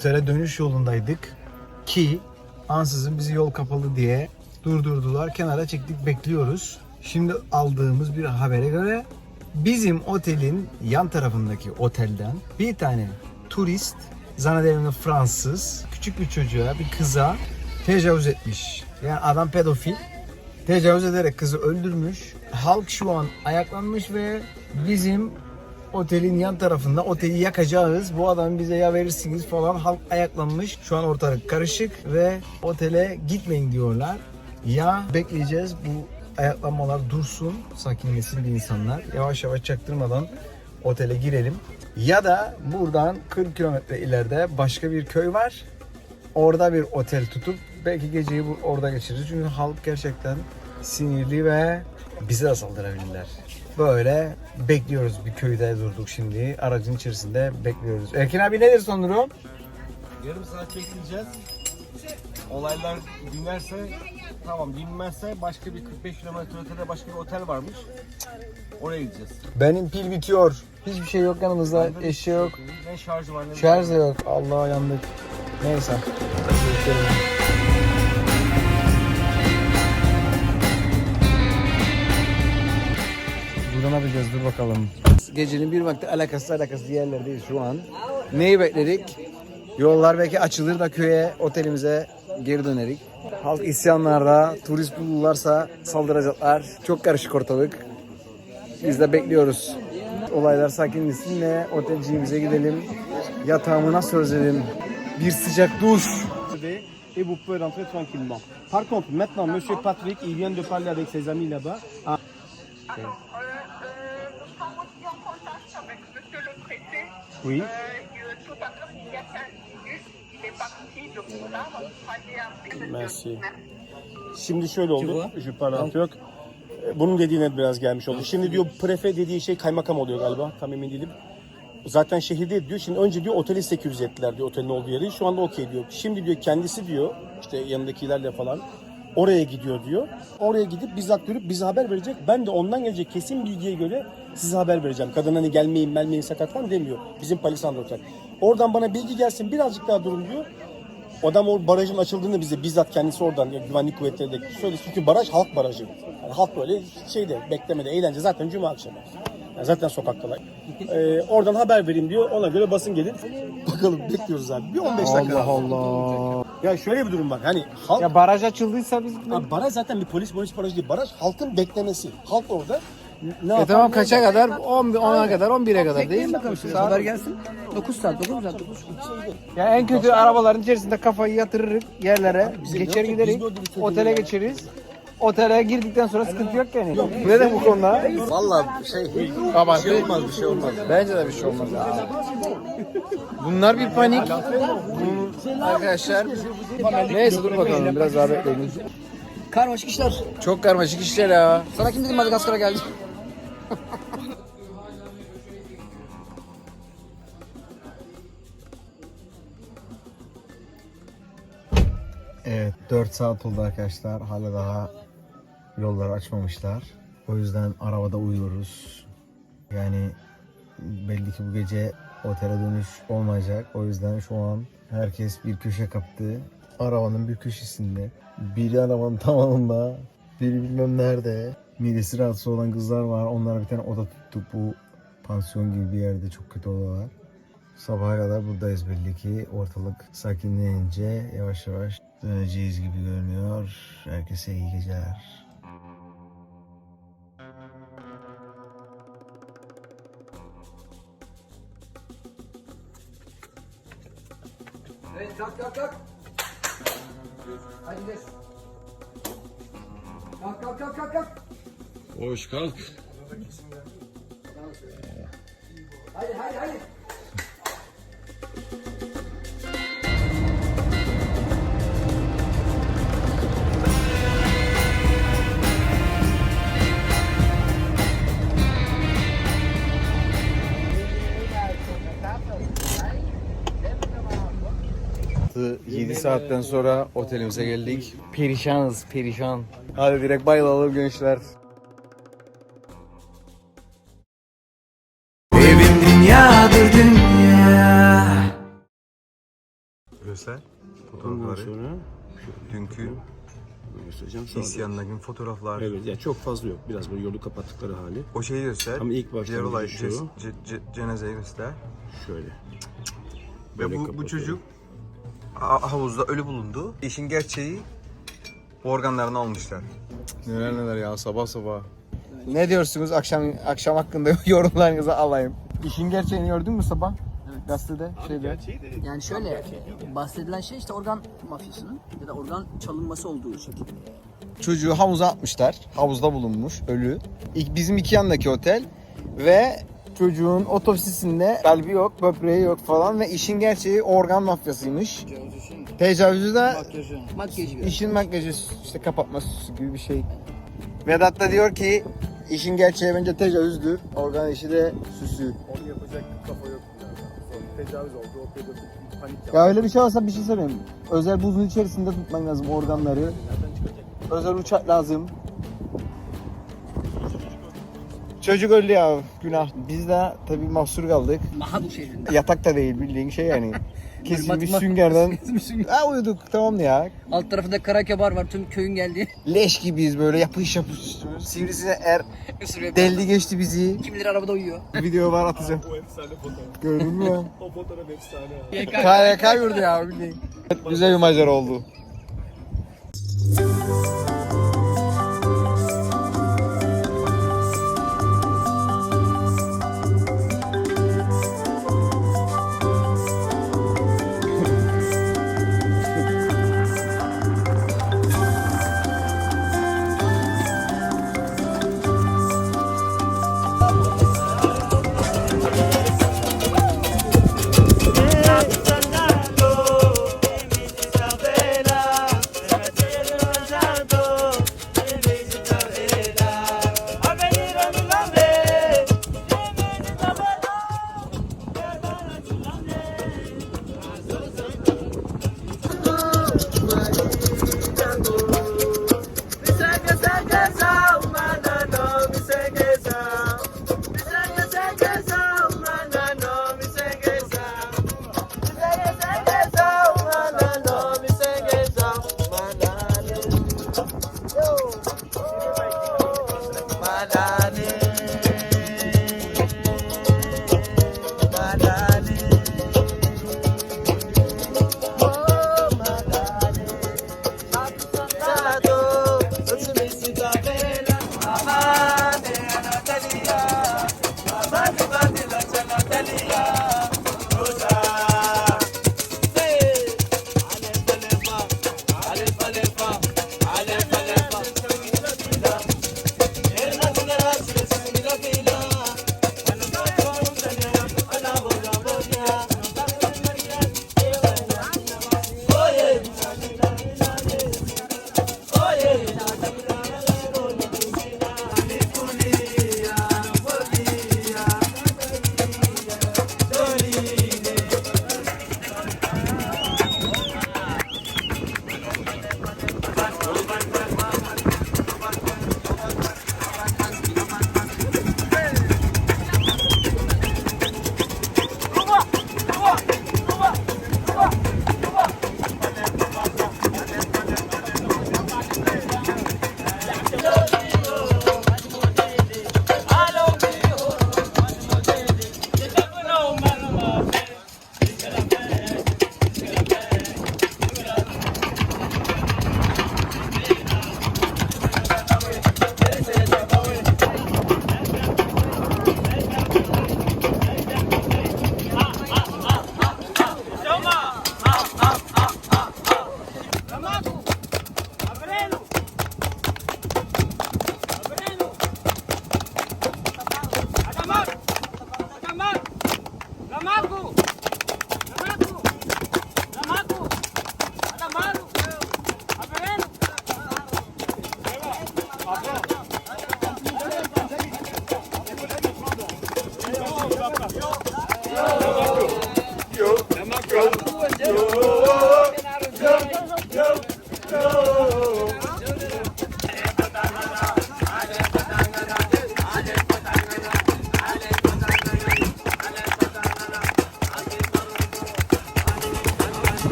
Otele dönüş yolundaydık ki ansızın bizi yol kapalı diye durdurdular. Kenara çektik bekliyoruz. Şimdi aldığımız bir habere göre bizim otelin yan tarafındaki otelden bir tane turist zannederim Fransız küçük bir çocuğa bir kıza tecavüz etmiş. Yani adam pedofil tecavüz ederek kızı öldürmüş. Halk şu an ayaklanmış ve bizim otelin yan tarafında oteli yakacağız. Bu adamı bize ya verirsiniz falan. Halk ayaklanmış. Şu an ortalık karışık ve otele gitmeyin diyorlar. Ya bekleyeceğiz bu ayaklanmalar dursun, sakinleşsin bir insanlar. Yavaş yavaş çaktırmadan otele girelim. Ya da buradan 40 kilometre ileride başka bir köy var. Orada bir otel tutup belki geceyi orada geçiririz. Çünkü halk gerçekten sinirli ve bize de saldırabilirler. Böyle bekliyoruz bir köyde durduk şimdi. Aracın içerisinde bekliyoruz. Erkin abi nedir son durum? Yarım saat bekleyeceğiz. Olaylar dinlerse tamam dinmezse başka bir 45 kilometre ötede başka bir otel varmış. Oraya gideceğiz. Benim pil bitiyor. Hiçbir şey yok yanımızda. Eşya yok. Ne şarjı var ne Şarj da yok. Allah yandık. Neyse. Yapacağız? Dur bakalım. Gecenin bir vakti alakasız alakasız yerlerdeyiz şu an. Neyi bekledik? Yollar belki açılır da köye, otelimize geri dönerik. Halk isyanlarda, turist bulurlarsa saldıracaklar. Çok karışık ortalık. Biz de bekliyoruz. Olaylar sakinleşsin de otelciğimize gidelim. Yatağımı nasıl özledim. Bir sıcak duş. et vous pouvez rentrer tranquillement. Par contre, maintenant, Monsieur Patrick, il vient de parler avec ses amis là-bas. Ah, Alors, appeler Merci. Şimdi şöyle oldu. Je parle en turc. Bunun dediğine biraz gelmiş oldu. Şimdi diyor prefe dediği şey kaymakam oluyor galiba. Tam emin değilim. Zaten şehirde diyor. Şimdi önce diyor oteli sekürize ettiler diyor otelin olduğu yeri. Şu anda okey diyor. Şimdi diyor kendisi diyor işte yanındakilerle falan oraya gidiyor diyor. Oraya gidip bizzat görüp bize haber verecek. Ben de ondan gelecek kesin bilgiye göre size haber vereceğim. Kadın hani gelmeyin gelmeyin sakat falan demiyor. Bizim Palisandro Otel. Oradan bana bilgi gelsin birazcık daha durun diyor. Adam o barajın açıldığını bize bizzat kendisi oradan ya, güvenlik kuvvetleri de söyledi. Çünkü baraj halk barajı. Yani halk böyle şeyde beklemede eğlence zaten cuma akşamı. Yani zaten sokaktalar. Ee, oradan haber vereyim diyor. Ona göre basın gelir. Bakalım bekliyoruz abi. Bir 15 dakika. Allah Allah. Ya şöyle bir durum var. Hani halk Ya baraj açıldıysa biz... Abi baraj zaten bir polis polis barajı değil. Baraj halkın beklemesi. Halk orada ne E tamam kaça kadar? 10 10'a kadar 11'e kadar değil mi? Haber gelsin. 9 saat, 9 saat, 9 Ya en kötü arabaların içerisinde kafayı yatırırız yerlere, geçer gideriz, otele geçeriz. Otele girdikten sonra sıkıntı yok yani. Ne de bu konuda? Valla şey bir şey olmaz bir şey olmaz. Bence de bir şey olmaz. ya. Bunlar bir panik. Bunun- Arkadaşlar. Neyse dur bakalım biraz daha bekleyin. Karmaşık işler. Çok karmaşık işler ya. Sana kim dedi Madagaskar'a geldi? Evet 4 saat oldu arkadaşlar. Hala daha yolları açmamışlar. O yüzden arabada uyuyoruz. Yani belli ki bu gece otele dönüş olmayacak. O yüzden şu an herkes bir köşe kaptı. Arabanın bir köşesinde. Biri arabanın tamamında. Biri bilmem nerede. Midesi rahatsız olan kızlar var. Onlara bir tane oda tuttuk. Bu pansiyon gibi bir yerde çok kötü odalar. Sabaha kadar buradayız belli ki. Ortalık sakinleyince yavaş yavaş döneceğiz gibi görünüyor. Herkese iyi geceler. Evet, kalk kalk kalk. Hadi gidelim. Kalk kalk kalk kalk kalk. Hoş kalk. Hadi hadi hadi. Saatten sonra otelimize geldik. Perişanız, perişan. Hadi direkt bayılalım gençler. Evim dünyadır dünya göster. Fotoğrafları. sonra Dünkü göstereceğim. Sağda. isyanların fotoğraflar. Evet yani çok fazla yok. Biraz böyle yolu kapattıkları hali. O şeyi göster. Ama ilk başta Diğer olay şu. ce- ce- ce- cenazeyi göster. Şöyle. Ve Böyle bu, bu çocuk havuzda ölü bulundu. İşin gerçeği organlarını almışlar. Neler neler ya sabah sabah. Ne diyorsunuz akşam akşam hakkında yorumlarınızı alayım. İşin gerçeğini gördün mü sabah? Gazetede, şeyde. Yani şöyle bahsedilen şey işte organ mafyasının ya da organ çalınması olduğu şekilde. Çocuğu havuza atmışlar. Havuzda bulunmuş ölü. İlk- Bizim iki yandaki otel ve çocuğun otopsisinde kalbi yok, böbreği yok falan ve işin gerçeği organ mafyasıymış. Tecavüzü de Makyajı işin makyajı işte kapatma süsü gibi bir şey. Vedat da diyor ki işin gerçeği bence tecavüzdür. Organ işi de süsü. Onu yapacak kafa yok. Tecavüz oldu. O pedofil panik Ya öyle bir şey olsa bir şey söyleyeyim. Özel buzun içerisinde tutman lazım organları. Özel uçak lazım. Çocuk öldü ya günah. Biz de tabii mahsur kaldık. Mahabu şehrinde. Yatak da değil bildiğin şey yani. Kesilmiş Mat- süngerden. Kesilmiş ha uyuduk tamam ya. Alt tarafında karakebar var tüm köyün geldiği. Leş gibiyiz böyle yapış yapış. Sivrisinek er Sürüyor. deldi geçti bizi. Kim bilir arabada uyuyor. Video var atacağım. O efsane fotoğraf. Gördün mü? O fotoğraf efsane. KYK yurdu ya bildiğin. Güzel bir macera oldu.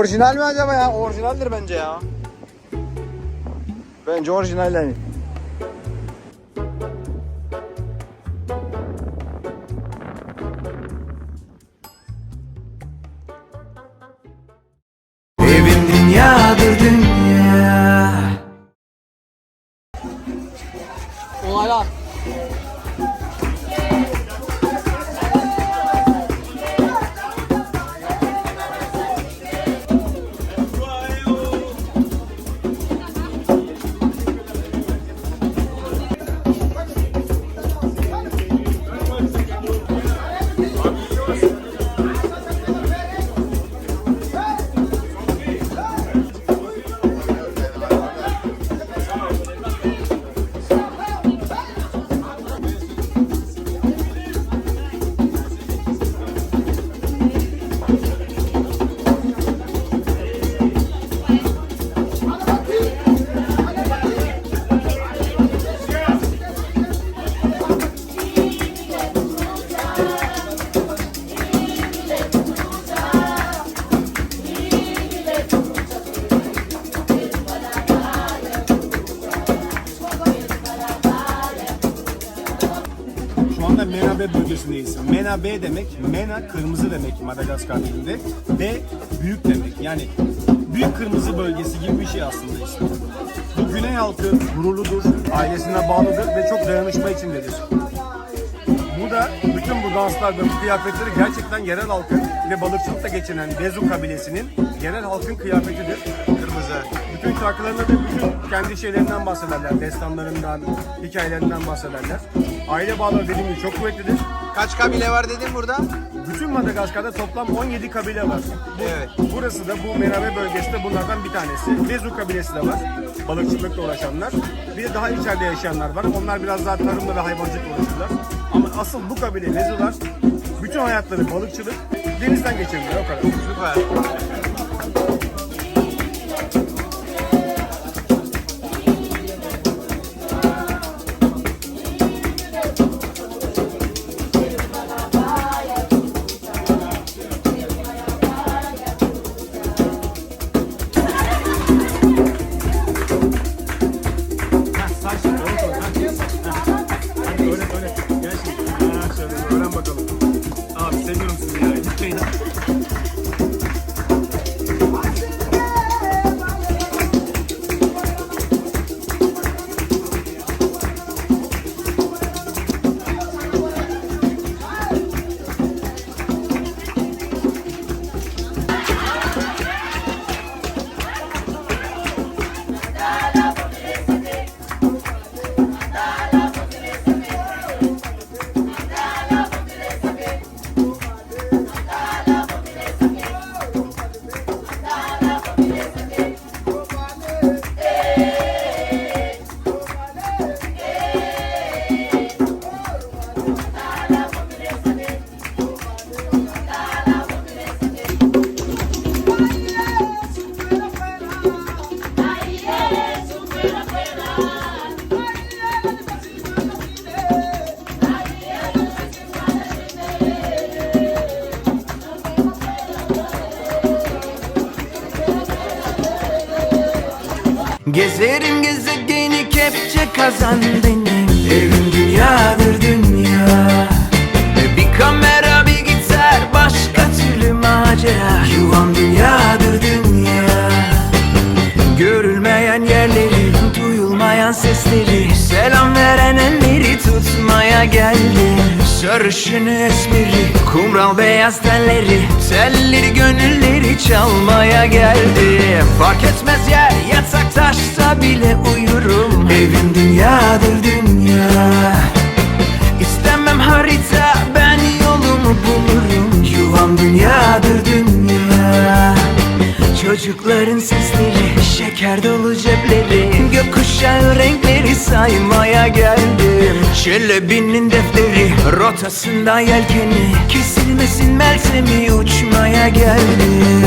Orijinal mi acaba ya? Orijinaldir bence ya. Bence orijinal yani. Evim dünyadır dünya. Mena Bay demek, Mena kırmızı demek Madagaskar dilinde. Ve büyük demek. Yani büyük kırmızı bölgesi gibi bir şey aslında ismi. Bu güney halkı gururludur, ailesine bağlıdır ve çok dayanışma içindedir. Bu da bütün bu danslar ve bu kıyafetleri gerçekten yerel halkın ve balıkçılıkta geçinen Bezu kabilesinin yerel halkın kıyafetidir. Bütün şarkılarında da bütün kendi şeylerinden bahsederler. Destanlarından, hikayelerinden bahsederler. Aile bağları dediğim gibi çok kuvvetlidir. Kaç kabile var dedin burada? Bütün Madagaskar'da toplam 17 kabile var. Evet. Burası da bu Menabe bölgesi de bunlardan bir tanesi. Bezu kabilesi de var. Balıkçılıkla uğraşanlar. Bir de daha içeride yaşayanlar var. Onlar biraz daha tarımla ve hayvancılıkla uğraşırlar. Ama asıl bu kabile Bezular bütün hayatları balıkçılık, denizden geçirirler o kadar. Süper. Gezerim gezegeni kepçe kazan benim. Evim dünyadır dünya. E, Bir kamera bir gitar başka türlü macera. Yuvam dünyadır dünya. Görülmeyen yerleri duyulmayan sesleri. Selam veren elleri tutmaya geldim Sarışın esmeri kumral beyaz telleri Telleri gönülleri çalmaya geldim Fark etmez yer yatak taşta bile uyurum. Evim dünyadır dünya. İstemem harita ben yolumu bulurum. Yuvam dünyadır dünya Çocukların sesleri, şeker dolu cepleri Gökkuşağı renkleri saymaya geldim Çelebinin defteri, rotasında yelkeni Kesilmesin meltemi uçmaya geldim